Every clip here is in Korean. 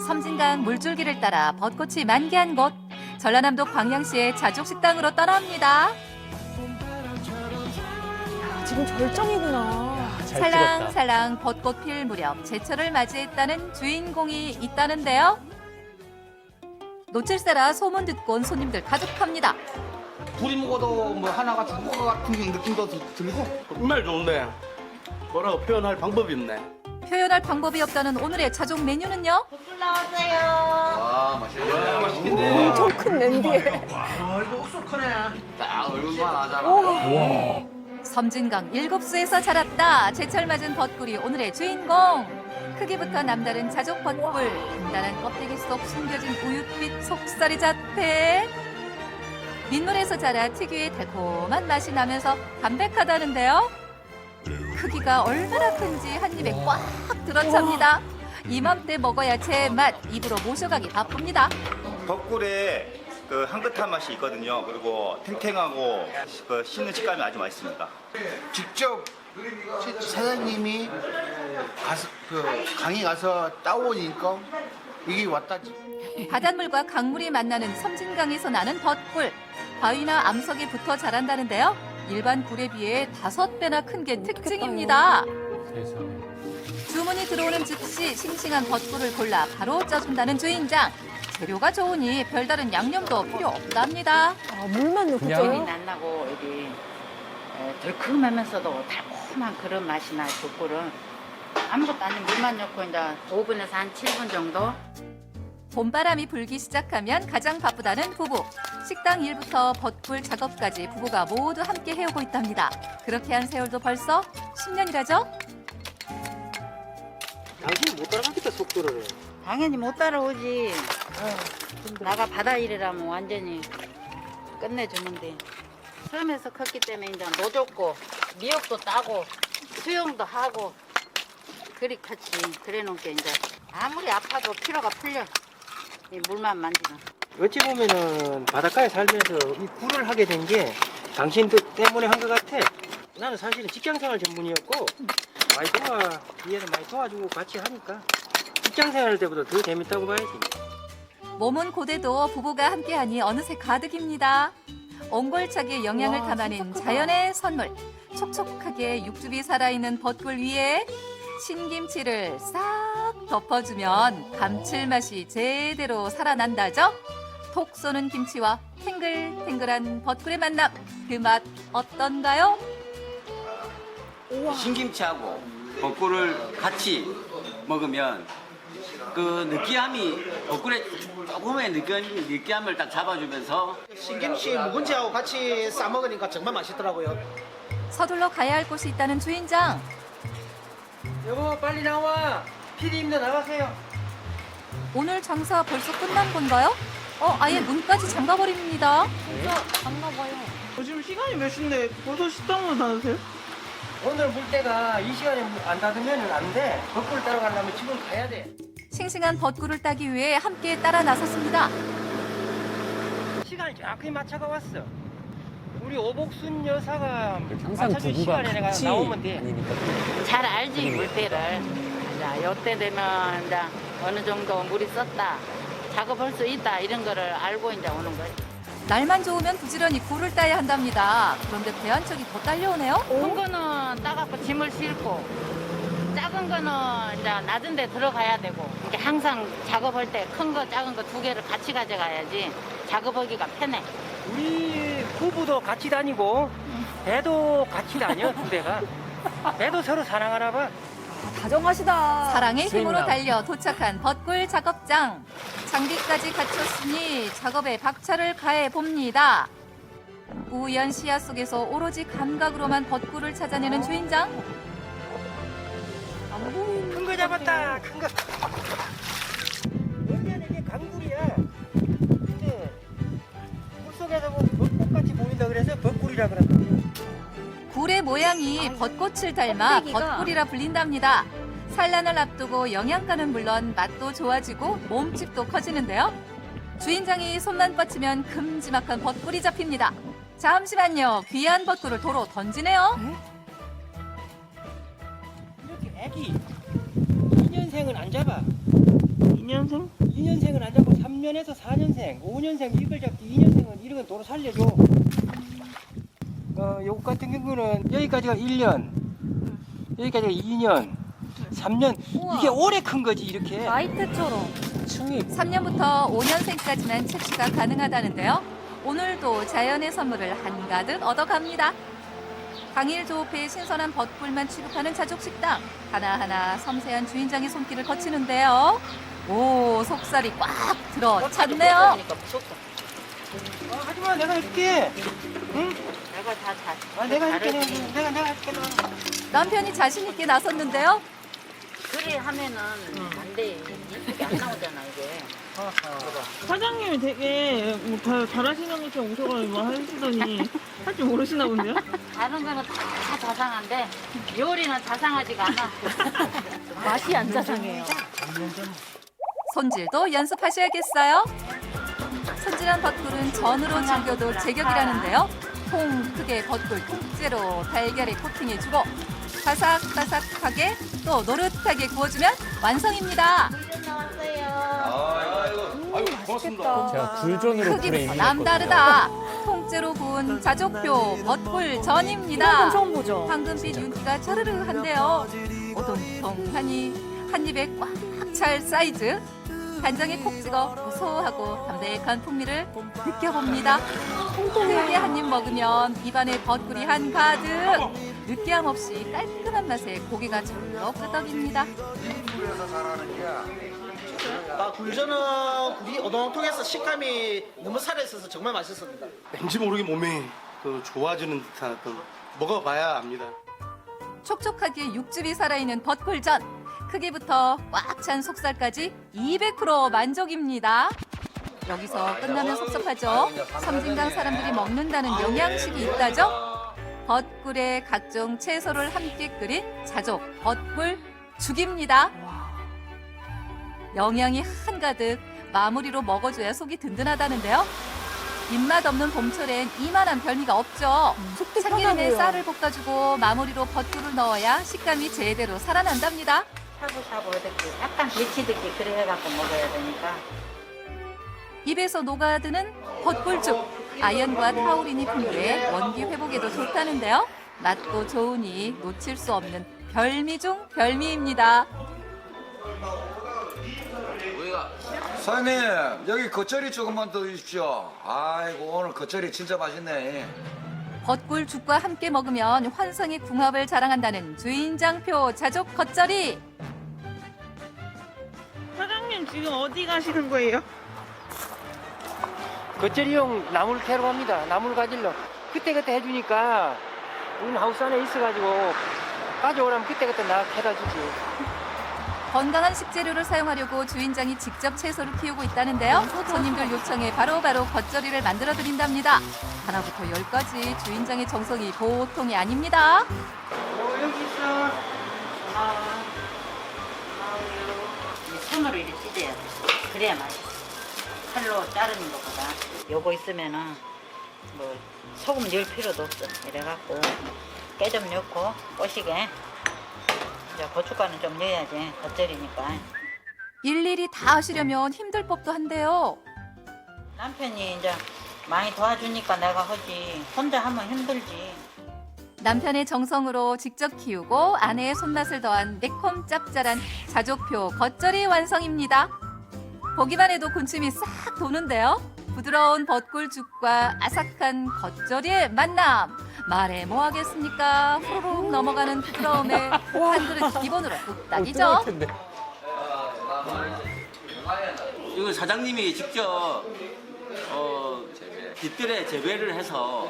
섬진강 물줄기를 따라 벚꽃이 만개한 곳 전라남도 광양시의 자족식당으로 떠납니다. 지금 절정이구나. 잘 살랑살랑 벚꽃 필 무렵 제철을 맞이했다는 주인공이 있다는데요. 놓칠세라 소문 듣고 온 손님들 가득합니다. 둘이 먹어도 뭐 하나가 죽을 것 같은 느낌도 드- 들고 정말 좋네. 뭐라고 표현할 방법이 없네. 표현할 방법이 없다는 오늘의 자족 메뉴는요. 아 맛있겠네 엄청 큰 냄비에. 딱 얼굴만 하잖아 섬진강 일곱수에서 자랐다. 제철 맞은 벚꿀이 오늘의 주인공. 크기부터 남다른 자족 벚꿀. 단단한 껍데기 속 숨겨진 우윳빛 속살이 자태. 민물에서 자라 특유의 달콤한 맛이 나면서 담백하다는데요. 크기가 얼마나 큰지 한 입에 꽉 들어찹니다. 이맘때 먹어야 제맛 입으로 모셔가기 바쁩니다. 벚꿀에 그 향긋한 맛이 있거든요. 그리고 탱탱하고 그 씹는 식감이 아주 맛있습니다. 직접 사장님이 가서 그 강에 가서 따오니까 이게 왔다지 바닷물과 강물이 만나는 섬진강에서 나는 벚꿀. 바위나 암석에 붙어 자란다는데요. 일반 굴에 비해 다섯 배나 큰 게 특징입니다. 세상에. 주문이 들어오는 즉시 싱싱한 벚꿀을 골라 바로 쪄준다는 주인장. 재료가 좋으니 별다른 양념도 필요 없답니다. 아, 물만 넣고 그냥? 쪄요? 날라고 이게 에, 덜큼하면서도 달콤한 그런 맛이 나요 족꿀은 아무것도 아닌 물만 넣고 이제 5분에서 한 7분 정도 봄바람이 불기 시작하면 가장 바쁘다는 부부. 식당 일부터 벚꿀 작업까지 부부가 모두 함께 해오고 있답니다. 그렇게 한 세월도 벌써 10년이라죠? 당신이 못 따라가겠다 속도를 당연히 못 따라오지 나가 바다 일이라면 완전히 끝내주는데 처음에서 컸기 때문에 이제 노졌고 미역도 따고 수영도 하고 그리 같이 그래 놓은 게 이제 아무리 아파도 피로가 풀려 이 물만 만지면 어찌 보면은 바닷가에 살면서 이 굴을 하게 된 게 당신 때문에 한 것 같아 나는 사실은 직장생활 전문이었고 많이 도와 뒤에서 많이 도와주고 같이 하니까 직장생활 때보다 더 재밌다고 봐야지 몸은 고대도 부부가 함께하니 어느새 가득입니다. 옹골차게 영양을 와, 담아낸 진짜 크다. 자연의 선물. 촉촉하게 육즙이 살아있는 벚꿀 위에 신김치를 싹 덮어주면 감칠맛이 제대로 살아난다죠? 톡 쏘는 김치와 탱글탱글한 벚꿀의 만남. 그 맛 어떤가요? 신김치하고 벚꿀을 같이 먹으면 그 느끼함이 벚꿀의 조금의 느끼, 느끼함을 딱 잡아주면서 신김치 묵은지하고 같이 싸 먹으니까 정말 맛있더라고요 서둘러 가야 할 곳이 있다는 주인장. 여보 빨리 나와 피디님도 나가세요 오늘 장사 벌써 끝난 건가요? 어, 아예 문까지 잠가버립니다. 지금 시간이 몇 시인데 벌써 식당만 다니세요? 오늘 물 때가 이 시간에 안 닫으면 안돼 벚꿀 따러 가려면 지금 가야 돼 싱싱한 벚꿀을 따기 위해 함께 따라 나섰습니다. 시간이 정확히 맞춰가 왔어. 우리 오복순 여사가 항상 맞춰준 부부가 시간에 내가 같이 나오면 돼. 아니니까. 잘 알지 물때를 자 요때 되면 이제 어느 정도 물이 썼다 작업할 수 있다 이런 거를 알고 이제 오는 거지 날만 좋으면 부지런히 굴을 따야 한답니다. 그런데 배한 척이 더 딸려오네요. 큰 거는 따갖고 짐을 싣고 작은 거는 이제 낮은 데 들어가야 되고 이게 항상 작업할 때 큰 거 작은 거 두 개를 같이 가져가야지 작업하기가 편해 우리 부부도 같이 다니고 배도 같이 다녀 두 대가. 배도 서로 사랑하나 봐. 다정하시다. 사랑의 힘으로. 달려 도착한 벚꿀 작업장. 장비까지 갖췄으니 작업에 박차를 가해 봅니다. 우연 시야 속에서 오로지 감각으로만 벚꿀을 찾아내는 주인장. 안 보이는 큰 거 잡았다. 큰 거. 여기는 이게 강굴이야. 근데 물속에서 보면 벚꽃같이 보인다 그래서 벚꿀이라 그런다. 굴의 모양이 벚꽃을 닮아 껍데기가- 벚꿀이라 불린답니다. 산란을 앞두고 영양가는 물론 맛도 좋아지고 몸집도 커지는데요. 주인장이 손만 뻗치면 큼지막한 벚꿀이 잡힙니다. 잠시만요. 귀한 벚꿀을 도로 던지네요. 이렇게 애기 2년생은 안 잡아. 2년 2년생? 2년생은 안 잡고 3년에서 4년생, 5년생 이걸 잡기 2년생은 이런 건 도로 살려줘. 어, 요거 같은 경우는 여기까지가 1년, 여기까지가 2년, 3년. 우와. 이게 오래 큰 거지 이렇게. 마이트처럼. 층이 3년부터 5년생까지만 채취가 가능하다는데요. 오늘도 자연의 선물을 한가득 얻어갑니다. 당일 조업해 신선한 벚꿀만 취급하는 자족식당. 하나하나 섬세한 주인장의 손길을 거치는데요. 오, 속살이 꽉 들어 찼네요. 그러니까 무섭다. 어, 하지마 내가 해줄게. 응? 내가 다 잘. 아, 내가 해줄게. 잘해줄게. 내가 내가 내가 해줄게. 너. 남편이 자신 있게 나섰는데요. 그래 하면은 안 돼. 이쁘게 안 나오잖아 이게. 사장님이 되게 뭐 다, 잘하시는 것처럼 웃어가지고 뭐 하시더니 할 줄 모르시나 본데요? 다른 거는 다 자상한데 요리는 자상하지가 않아. 맛이 안 자상해요. 손질도 연습하셔야겠어요. 손질한 벚꿀은 전으로 즐겨도 제격이라는데요. 통 크게 벚꿀 통째로 달걀에 코팅해주고 바삭바삭하게 또 노릇하게 구워주면 완성입니다. 맛있겠다. 제가 굴전으로 크기부터 이미 남다르다. 통째로 구운 자족표 벚꿀 이런 전입니다. 건 처음 보죠. 황금빛 윤기가 차르르 한데요. 오동통하니 한 입에 꽉 찰 사이즈. 간장에 콕 찍어 고소하고 담백한 풍미를 느껴봅니다. 크게 한 입 먹으면 입안에 벚꿀이 한 가득. 느끼함 없이 깔끔한 맛에 고기가 절로 끄덕입니다. 아, 굴전은 굴이 오동통해서 식감이 너무 살아있어서 정말 맛있습니다. 왠지 모르게 몸이 그 좋아지는 듯한 어떤 먹어봐야 압니다. 촉촉하게 육즙이 살아있는 벚꿀전. 크기부터 꽉 찬 속살까지 200% 만족입니다. 여기서 끝나면 섭섭하죠. 섬진강 사람들이 먹는다는 영양식이 있다죠. 벚꿀에 각종 채소를 함께 끓인 자족 벚꿀 죽입니다. 영양이 한가득 마무리로 먹어줘야 속이 든든하다는데요. 입맛 없는 봄철엔 이만한 별미가 없죠. 속도 참기름에. 쌀을 볶아주고 마무리로 벚꿀을 넣어야 식감이 제대로 살아난답니다. 샤브샤브 어떻게 약간 듣기 그래 해갖고 먹어야 되니까. 입에서 녹아드는 벚꿀죽. 아연과 타우린이 풍부해 원기 회복에도 좋다는데요. 맛도 좋으니 놓칠 수 없는 별미 중 별미입니다. 사장님 여기 겉절이 조금만 더 주십시오. 아이고 오늘 겉절이 진짜 맛있네. 벚꿀죽과 함께 먹으면 환상의 궁합을 자랑한다는 주인장표 자족 겉절이. 사장님 지금 어디 가시는 거예요? 겉절이용 나물 캐러 갑니다. 나물 가지러. 그때그때 해주니까 우리는 하우스 안에 있어가지고 가져오라면 그때그때 나 캐다 주지. 건강한 식재료를 사용하려고 주인장이 직접 채소를 키우고 있다는데요. 손님들 요청에 바로바로 겉절이를 만들어 드린답니다. 하나부터 열까지 주인장의 정성이 보통이 아닙니다. 어, 여기 있어. 이 손으로 이렇게 찢어야 돼. 그래야 맛있어. 칼로 자르는 것보다. 요거 있으면은 뭐 소금 넣을 필요도 없어. 이래갖고 깨 좀 넣고 꼬시게. 이제 고춧가루 좀 넣어야지. 겉절이니까. 일일이 다 하시려면 힘들 법도 한데요. 남편이 이제 많이 도와주니까 내가 하지. 혼자 하면 힘들지. 남편의 정성으로 직접 키우고 아내의 손맛을 더한 매콤 짭짤한 자족표 겉절이 완성입니다. 보기만 해도 군침이 싹 도는데요. 부드러운 벚꿀죽과 아삭한 겉절이의 만남. 말해 뭐 하겠습니까? 후루룩 넘어가는 부드러움에 한 그릇 기본으로 뚝딱이죠. 텐데. 이거 사장님이 직접 어, 뒷뜰에 재배를 해서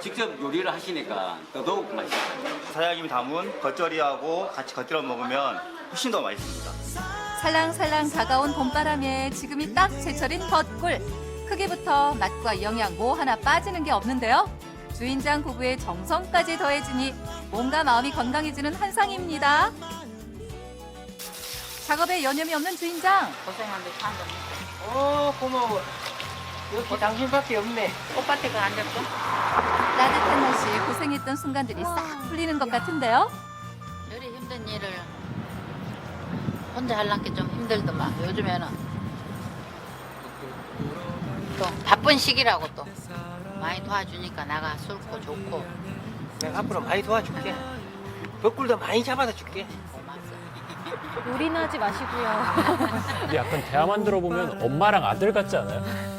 직접 요리를 하시니까 더더욱 맛있어요. 사장님이 담은 겉절이하고 같이 겉들여 먹으면 훨씬 더 맛있습니다. 살랑살랑 다가온 봄바람에 지금이 딱 제철인 벚꿀. 크기부터 맛과 영양 뭐 하나 빠지는 게 없는데요. 주인장 부부의 정성까지 더해지니 몸과 마음이 건강해지는 한상입니다. 작업에 여념이 없는 주인장. 고생한 데 한점 어 고마워. 역시 당신밖에 없네. 꽃밭에 가 앉았어? 따뜻한 날씨에 고생했던 순간들이 싹 풀리는 것 같은데요. 요리 힘든 일을 혼자 하려니까 좀 힘들더만 요즘에는 또 바쁜 시기라고 또 많이 도와주니까 나가 술고 좋고 내가 앞으로 많이 도와줄게. 벽굴도 많이 잡아다 줄게. 고맙어. 요리는 하지 마시고요. 근데 약간 대화만 들어보면 엄마랑 아들 같지 않아요?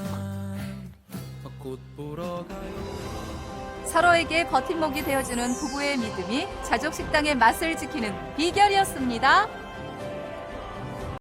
서로에게 버팀목이 되어주는 부부의 믿음이 자족 식당의 맛을 지키는 비결이었습니다.